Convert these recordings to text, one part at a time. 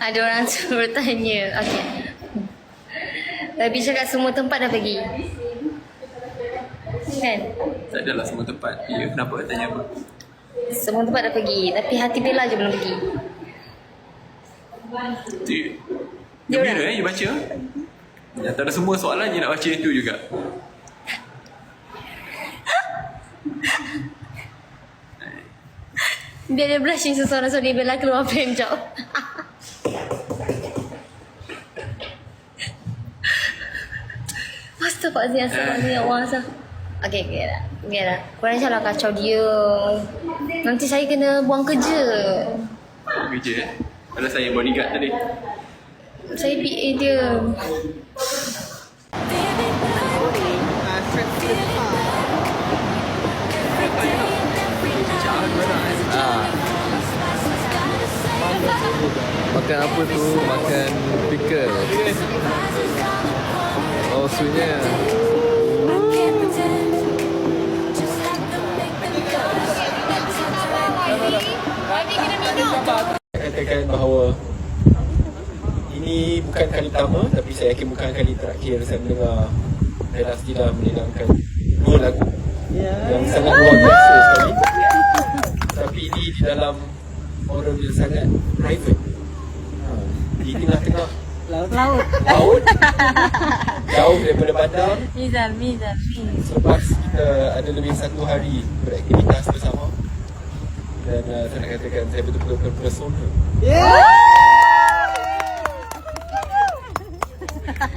Ada orang tu bertanya. Okey. Tapi cakap semua tempat dah pergi. Kan? Tak adalah semua tempat. Ya, kenapa tanya apa? Semua tempat dah pergi. Tapi hati Bella je belum pergi. Itu Dia Gembira eh, you baca. Ya, Antara semua soalan you nak baca itu juga. Biar dia blushing seseorang-seorang dia Bella keluar frame jap. Astagfirullahaladzim, astagfirullahaladzim, ya Allah asal. Okey, okey dah. Okey dah. Korang janganlah kacau dia. Nanti saya kena buang kerja. Kerja eh. Ada saya bodyguard tadi. Saya PA dia. Makan apa tu? Makan pickle. Sunya. katakan bahawa ini bukan kali pertama tapi saya yakin bukan kali terakhir saya mendengar Bella Stila menenangkan dua lagu yang sangat luar biasa sekali tapi ini di dalam forum yang sangat private ha, di tengah-tengah Laut. laut jauh daripada bandar Mizan, Mizan, Mizan. selepas kita ada lebih satu hari beraktivitas bersama dan uh, saya nak katakan saya betul-betul terpesona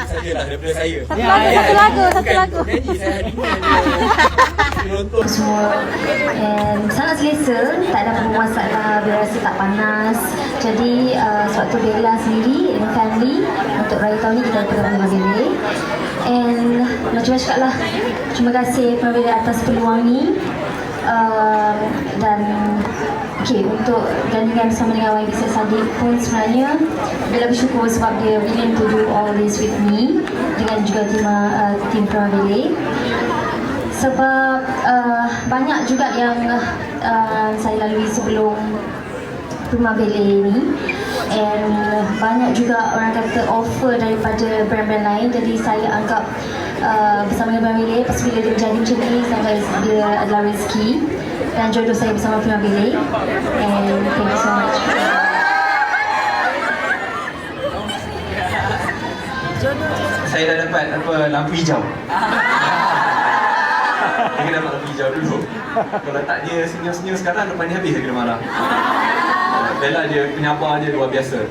sajalah daripada saya. Satu lagu, satu lagu, satu lagu. Nyanyi saya hari semua and sangat selesa tak ada apa masalah Bella rasa tak panas. Jadi uh, sebab tu Bella sendiri dengan family untuk raya tahun ni kita pergi Rumah Bella and macam mana cakap lah terima kasih Bella atas peluang ni. Uh, dan Okay, untuk gandingan bersama dengan YB Sadiq pun sebenarnya Bella bersyukur sebab dia willing to do all this with me dengan juga tim, uh, tim Prima Ballet sebab banyak juga yang uh, saya lalui sebelum rumah ballet ni and banyak juga orang kata offer daripada brand-brand lain. Jadi saya anggap uh, bersama dengan brand ballet pas bila dia berjadi macam ni saya anggap dia adalah rezeki dan jodoh saya bersama Prima Ballet and thank you so much. Saya dah dapat apa lampu hijau. Saya kena dapat lampu hijau dulu. Kalau tak dia senyum-senyum sekarang lepas ni habis saya kena marah. Bella dia penyabar dia luar biasa.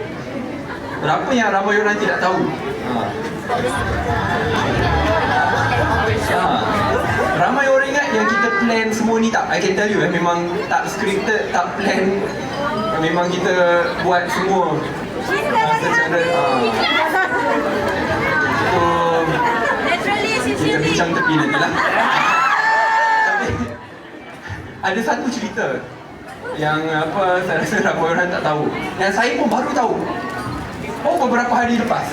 Berapa yang ramai orang tidak tahu? Ha. Ha. Ramai orang ingat yang kita plan semua ni tak I can tell you eh memang tak scripted, tak plan. Memang kita buat semua uh, secara uh, kita bincang tepi nanti lah Ada satu cerita Yang apa Saya rasa ramai orang tak tahu. Yang saya pun baru tahu. Oh beberapa hari lepas.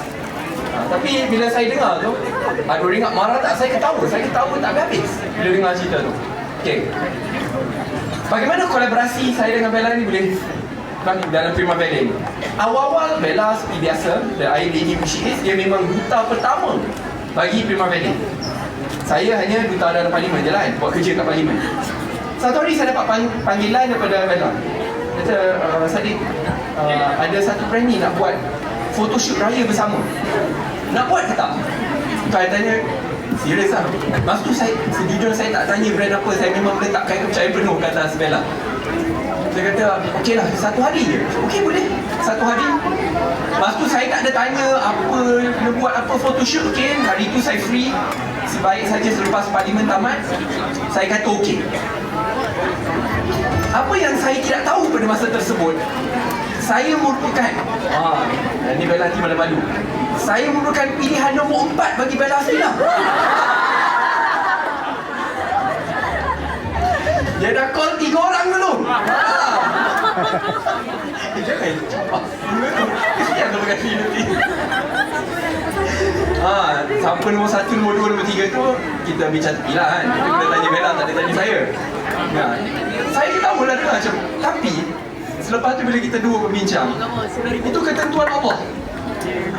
Ha, Tapi bila saya dengar tu orang ingat marah tak Saya ketawa. Saya ketawa tak habis. Bila dengar cerita tu. Okay Bagaimana kolaborasi saya dengan Bella ni boleh bagi dalam Prima ni? Awal-awal Bella seperti biasa The Iron Lady who she is Dia memang duta pertama Bagi Prima Ballet Saya hanya duta dalam parlimen je lah kan Buat kerja kat parlimen Satu hari saya dapat pang- panggilan daripada Bella Kata uh, Sadiq uh, Ada satu brand ni nak buat Photoshoot raya bersama. Nak buat ke tak? Saya tanya Serius lah Masa tu saya Sejujurnya saya tak tanya brand apa Saya memang letakkan kepercayaan penuh ke atas Bella. Dia kata Okey lah satu hari je. Okey boleh. Satu hari. Lepas tu saya tak ada tanya Apa Nak buat apa photoshoot Okey. Hari tu saya free. Sebaik saja selepas parlimen tamat Saya kata okey Apa yang saya tidak tahu pada masa tersebut saya merupakan ah, ini Bella nanti malu-malu saya merupakan pilihan nombor empat bagi Bella Astina dia dah call tiga orang dulu ah. jangan campak kesian kalau kasi Ah, siapa nombor satu, nombor dua, nombor tiga tu kita bincang tepi lah kan. Kita tanya Bella, tak ada tanya saya. Ya. Saya tahu lah dia macam. Tapi, selepas tu bila kita dua berbincang, itu ketentuan Allah.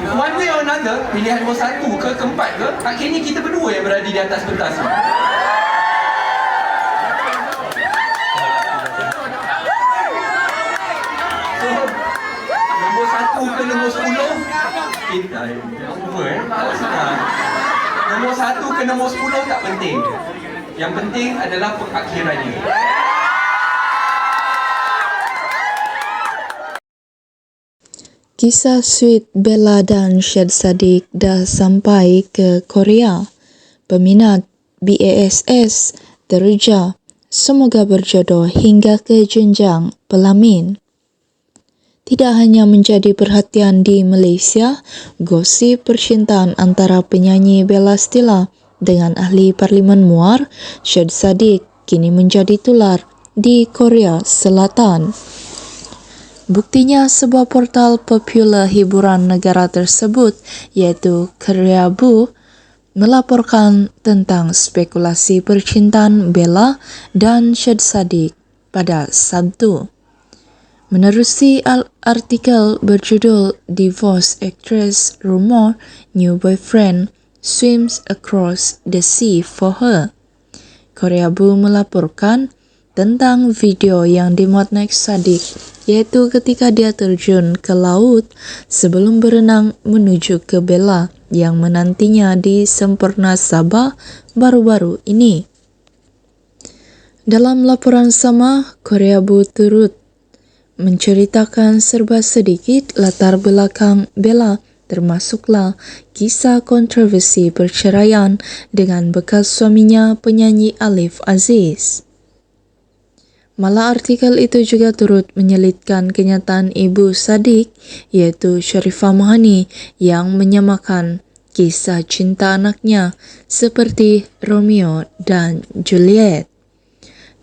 One way or another, pilihan nombor satu ke keempat ke, akhirnya kita berdua yang berada di atas pentas. Nombor satu ke nombor sepuluh, kita, yang over eh, tak suka. Nombor satu ke nombor sepuluh tak penting. Yang penting adalah pengakhirannya. Kisah sweet Bella dan Syed Saddiq dah sampai ke Korea. Peminat BASS teruja semoga berjodoh hingga ke jenjang pelamin. Tidak hanya menjadi perhatian di Malaysia, gosip percintaan antara penyanyi Bella Stila dengan ahli Parlimen Muar, Syed Saddiq, kini menjadi tular di Korea Selatan. Buktinya sebuah portal popular hiburan negara tersebut iaitu Koreabu melaporkan tentang spekulasi percintaan Bella dan Syed Saddiq pada Sabtu. Menerusi artikel berjudul Divorce Actress Rumor New Boyfriend Swims Across the Sea for Her. Koreabu melaporkan tentang video yang dimuat naik Saddiq iaitu ketika dia terjun ke laut sebelum berenang menuju ke Bella yang menantinya di Sempurna Sabah baru-baru ini. Dalam laporan sama, Koreabu turut menceritakan serba sedikit latar belakang Bella termasuklah kisah kontroversi perceraian dengan bekas suaminya penyanyi Alif Aziz. Malah artikel itu juga turut menyelitkan kenyataan ibu Sadiq iaitu Sharifah Mohani yang menyamakan kisah cinta anaknya seperti Romeo dan Juliet.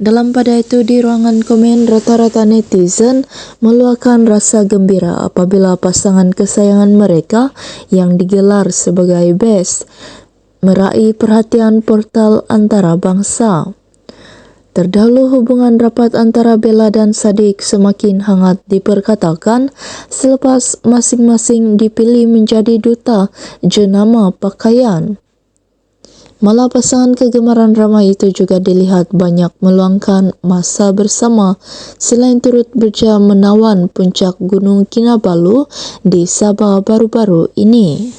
Dalam pada itu di ruangan komen rata-rata netizen meluahkan rasa gembira apabila pasangan kesayangan mereka yang digelar sebagai best meraih perhatian portal antara bangsa. Terdahulu hubungan rapat antara Bella dan Sadiq semakin hangat diperkatakan selepas masing-masing dipilih menjadi duta jenama pakaian. Malah pasangan kegemaran ramai itu juga dilihat banyak meluangkan masa bersama selain turut berjam menawan puncak Gunung Kinabalu di Sabah baru-baru ini.